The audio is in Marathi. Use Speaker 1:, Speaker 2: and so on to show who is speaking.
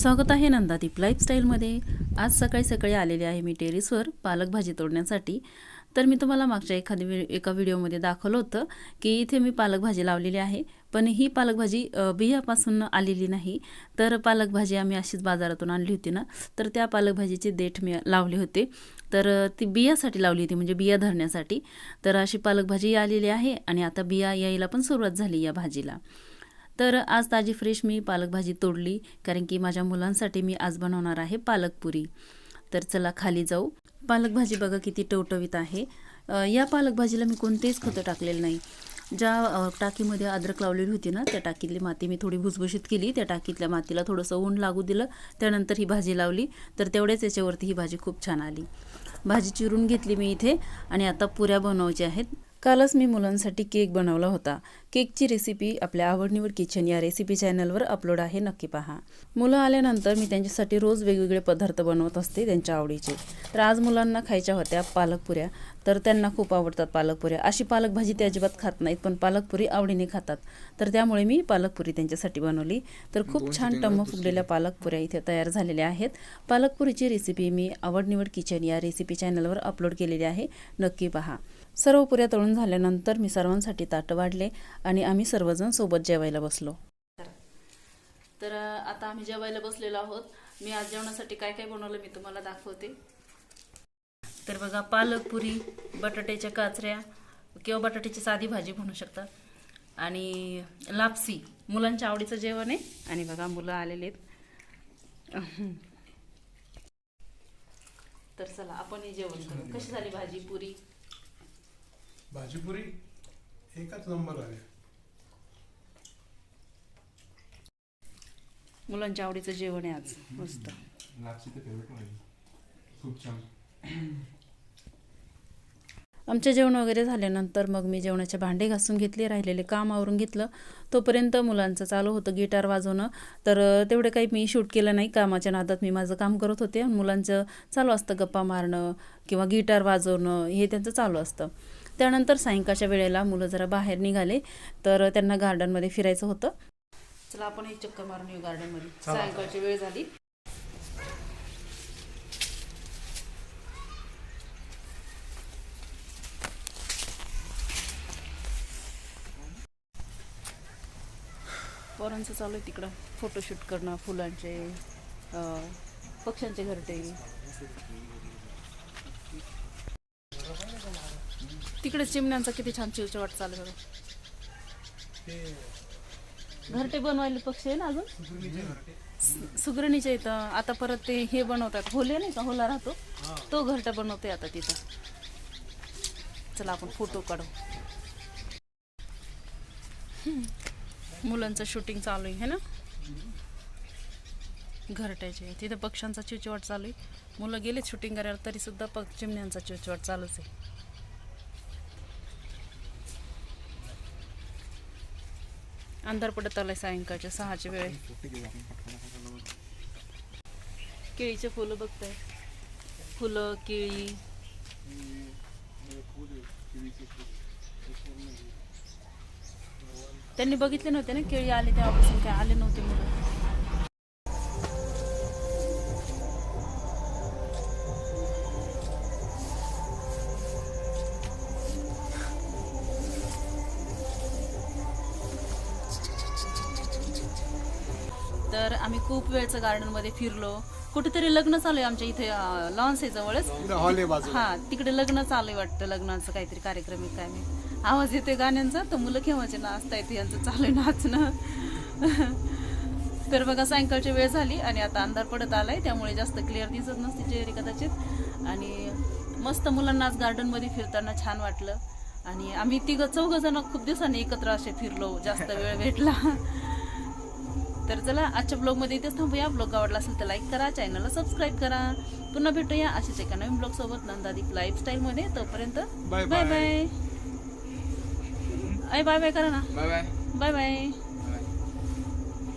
Speaker 1: स्वागत आहे नंदा दीप लाईफस्टाईलमध्ये आज सकाळी सकाळी आलेले आहे मी टेरेसवर पालक भाजी तोडण्यासाठी. तर मी तुम्हाला मागच्या एखादी व्हि एका व्हिडिओमध्ये दाखवलं होतं की इथे मी पालक भाजी लावलेली आहे. पण ही पालकभाजी बियापासून आलेली नाही. तर पालक भाजी आम्ही अशीच बाजारातून आणली होती ना तर त्या पालकभाजीचे देठ मी लावले होते. तर ती बियासाठी लावली होती म्हणजे बिया धरण्यासाठी. तर अशी पालकभाजी आलेली आहे आणि आता बिया यायला पण सुरुवात झाली या भाजीला. तर आज ताजी फ्रेश मी पालक भाजी तोडली कारण की माझ्या मुलांसाठी मी आज बनवणार आहे पालकपुरी तर चला खाली जाऊ. पालक भाजी बघा किती टवटवीत आहे. या पालक भाजीला मी कोणतेच खतं टाकलेलं नाही. ज्या टाकीमध्ये अद्रक लावलेली होती ना त्या टाकीतली माती मी थोडी भुसभुशीत केली. त्या टाकीतल्या मातीला थोडंसं ऊन लागू दिलं. त्यानंतर ही भाजी लावली. तर तेवढ्याच याच्यावरती ही भाजी खूप छान आली. भाजी चिरून घेतली मी इथे. आणि आता पुऱ्या बनवायच्या आहेत. कालच मी मुलांसाठी केक बनवला होता. केकची रेसिपी आपल्या आवडनिवड किचन या रेसिपी चॅनलवर अपलोड आहे. नक्की पहा. मुलं आल्यानंतर मी त्यांच्यासाठी रोज वेगवेगळे पदार्थ बनवत असते त्यांच्या आवडीचे. तर आज मुलांना खायच्या होत्या पालकपुऱ्या. तर त्यांना खूप आवडतात पालकपुऱ्या अशी पालक भाजी ते अजिबात खात नाहीत पण पालकपुरी आवडीने खातात. तर त्यामुळे मी पालकपुरी त्यांच्यासाठी बनवली. तर खूप छान टम्म फुगलेल्या पालकपुऱ्या इथे तयार झालेल्या आहेत. पालकपुरीची रेसिपी मी आवडनिवड किचन या रेसिपी चॅनलवर अपलोड केलेली आहे. नक्की पहा. सर्व पुऱ्या तळून झाल्यानंतर मी सर्वांसाठी ताटं वाढले आणि आम्ही सर्वजण सोबत जेवायला बसलो. तर आता आम्ही जेवायला बसलेलो आहोत. मी आज जेवणासाठी काय काय बनवलं मी तुम्हाला दाखवते. तर बघा पालक पुरी बटाट्याच्या काचऱ्या किंवा बटाट्याची साधी भाजी म्हणू शकता. आणि लापसी मुलांच्या आवडीचं जेवण आहे. आणि बघा मुलं आलेले आहेत. तर चला आपण हे जेवण करू. कशी झाली भाजी पुरी?
Speaker 2: भाजीपुरी एकच नंबर आहे
Speaker 1: मुलांच्या आवडीचं जेवण आहे आज. मस्त.
Speaker 3: लापसी तर फेवरेट माझी खूप छान.
Speaker 1: आमचे जेवण वगैरे झाल्यानंतर मग मी जेवणाचे भांडे घासून घेतले राहिलेले काम आवरून घेतलं. तोपर्यंत मुलांचं चालू होतं गिटार वाजवणं. तर तेवढे काही मी शूट केलं नाही. कामाच्या नादात मी माझं काम करत होते. मुलांचं चालू असतं गप्पा मारणं किंवा गिटार वाजवणं हे त्यांचं चालू असतं. त्यानंतर सायंकाळच्या वेळेला मुलं जरा बाहेर निघाले. तर त्यांना गार्डनमध्ये फिरायचं होतं. चला आपण एक चक्कर मारून येऊ गार्डनमध्ये. सायंकाळची वेळ झाली. पोरांचं चालू आहे तिकडं फोटोशूट करणं फुलांचे पक्ष्यांचे घरटे. तिकडे चिमण्यांचा किती छान चिवचिवाट चालू आहे घरटे बनवायले पक्षी आहे ना अजून? सु- सुगरणीच्या इथं. आता परत ते हे बनवतात. होले नाही का? होला राहतो. तो घरटा बनवते आता तिथं. चला आपण फोटो काढू. मुलांचं शूटिंग चालू आहे है ना? घरट्याचे. तिथं पक्ष्यांचा चिवचिवाट चालू आहे. मुलं गेले शूटिंग करायला तरी सुद्धा पक्ष चिमण्यांचा चिवचिवाट चालूच आहे. अंधार पडत आलाय सायंकाळच्या सहाच्या वेळे केळीचे फुलं बघताय. फुलं केळी. त्यांनी बघितले नव्हते ना केळी आले तेव्हापासून काय आले नव्हते मुलं तर आम्ही खूप वेळचं गार्डनमध्ये फिरलो. कुठेतरी लग्न चालू आहे आमच्या इथे लॉन्स आहे जवळच.
Speaker 2: हॉल आहे बाजू
Speaker 1: हा तिकडे लग्न चालू आहे वाटतं लग्नाचं काहीतरी कार्यक्रम आहे काय मी आवाज येतोय गाण्यांचा? तर मुलं केव्हाचे नाचता येते यांचं चालू आहे नाचणं. तर बघा सायंकाळची वेळ झाली आणि आता अंधार पडत आलाय त्यामुळे जास्त क्लिअर दिसत नसते चेहरे कदाचित. आणि मस्त मुलांना आज गार्डनमध्ये फिरताना छान वाटलं. आणि आम्ही तिघं चौघ जण खूप दिवसांनी एकत्र असे फिरलो जास्त वेळ भेटला. तर चला आजच्या ब्लॉगमध्ये इथेच थांबूया ब्लॉग आवडला असेल तर लाईक करा चॅनलला सबस्क्राईब करा. पुन्हा भेटूया अशीच एका नवीन ब्लॉग सोबत नंदादीप लाईफस्टाईलमध्ये तोपर्यंत bye
Speaker 2: bye.
Speaker 1: Bye bye bye करा ना.
Speaker 3: Bye bye
Speaker 1: bye bye